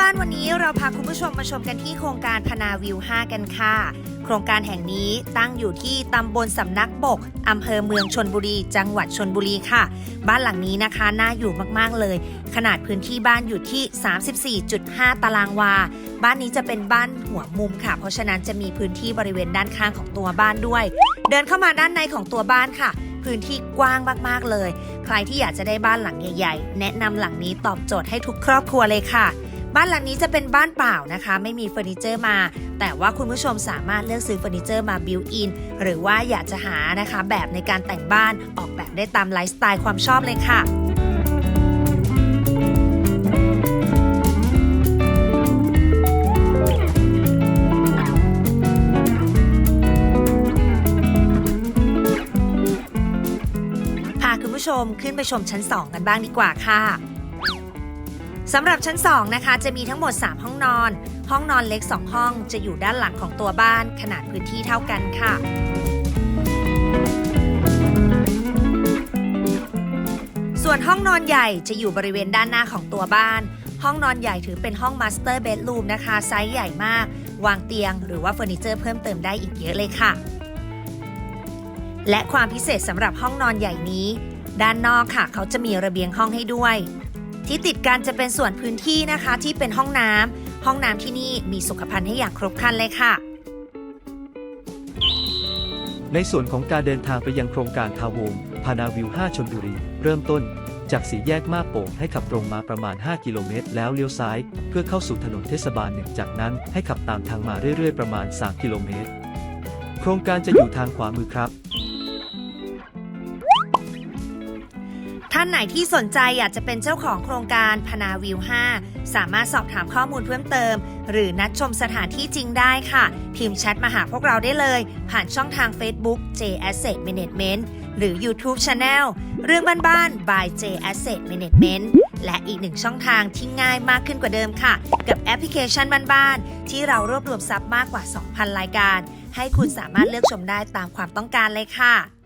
บ้านวันนี้เราพาคุณผู้ชมมาชมกันที่โครงการพนาวิว 5 กันค่ะ โครงการแห่งนี้ตั้งอยู่ที่ตำบลสำนักบกอำเภอเมืองชนบุรี จังหวัดชนบุรีค่ะ บ้านหลังนี้นะคะน่าอยู่มากๆเลย ขนาดพื้นที่บ้านอยู่ที่ 34.5 ตารางวา บ้านนี้จะเป็นบ้านหัวมุมค่ะ เพราะฉะนั้นจะมีพื้นที่บริเวณด้านข้างของตัวบ้านด้วย เดินเข้ามาด้านในของตัวบ้านค่ะพื้นที่กว้างมากๆเลย ใครที่อยากจะได้บ้านหลังใหญ่ ๆ แนะนำหลังนี้ตอบโจทย์ให้ทุกครอบครัวเลยค่ะ บ้านหลังนี้จะเป็นบ้านเปล่านะคะ ไม่มีเฟอร์นิเจอร์มา แต่ว่าคุณผู้ชมสามารถเลือกซื้อเฟอร์นิเจอร์มาบิวอินหรือว่าอยากจะหานะคะ แบบในการแต่งบ้านออกแบบได้ตามไลฟ์สไตล์ความชอบเลยค่ะพาคุณผู้ชมขึ้นไปชมชั้น 2 กันบ้างดีกว่าค่ะ สำหรับชั้น 2 นะคะ จะมีทั้งหมด 3 ห้องนอน ห้องนอนเล็ก 2 ห้องจะอยู่ด้านหลังของตัวบ้านขนาดพื้นที่เท่ากันค่ะ ส่วนห้องนอนใหญ่จะอยู่บริเวณด้านหน้าของตัวบ้าน ห้องนอนใหญ่ถือเป็นห้องมาสเตอร์เบดรูมนะคะ ไซส์ใหญ่มาก วางเตียงหรือว่าเฟอร์นิเจอร์เพิ่มเติมได้อีกเยอะเลยค่ะ และความพิเศษสำหรับห้องนอนใหญ่นี้ ด้านนอกค่ะ เขาจะมีระเบียงห้องให้ด้วย ที่ติดกันจะเป็นส่วนพื้นที่นะคะที่เป็นห้องน้ำห้องน้ำที่นี่มีสุขภัณฑ์ให้อย่างครบครันเลยค่ะ ในส่วนของการเดินทางไปยังโครงการทาวงพานาวิว 5 ชนบุรี เริ่มต้นจากสี่แยกมาโป่งให้ขับตรงมาประมาณ 5 กิโลเมตร แล้วเลี้ยวซ้าย เพื่อเข้าสู่ถนนเทศบาลหนึ่งจากนั้นให้ขับตามทางมาเรื่อยๆ ประมาณ 3 กิโลเมตร โครงการจะอยู่ทางขวามือครับ ท่านไหนที่สนใจอยากจะเป็นเจ้าของโครงการพนาวิว 5 สามารถสอบถามข้อมูลเพิ่มเติม หรือนัดชมสถานที่จริงได้ค่ะ พิมพ์แชทมาหาพวกเราได้เลย ผ่านช่องทาง Facebook J Asset Management หรือ YouTube Channel เรื่องบ้านๆ by J Asset Management และอีกหนึ่งช่องทางที่ง่ายมากขึ้นกว่าเดิมค่ะ กับแอปพลิเคชันบ้านๆที่เรารวบรวมซับมากกว่า 2,000 รายการ ให้คุณสามารถเลือกชมได้ตามความต้องการเลยค่ะ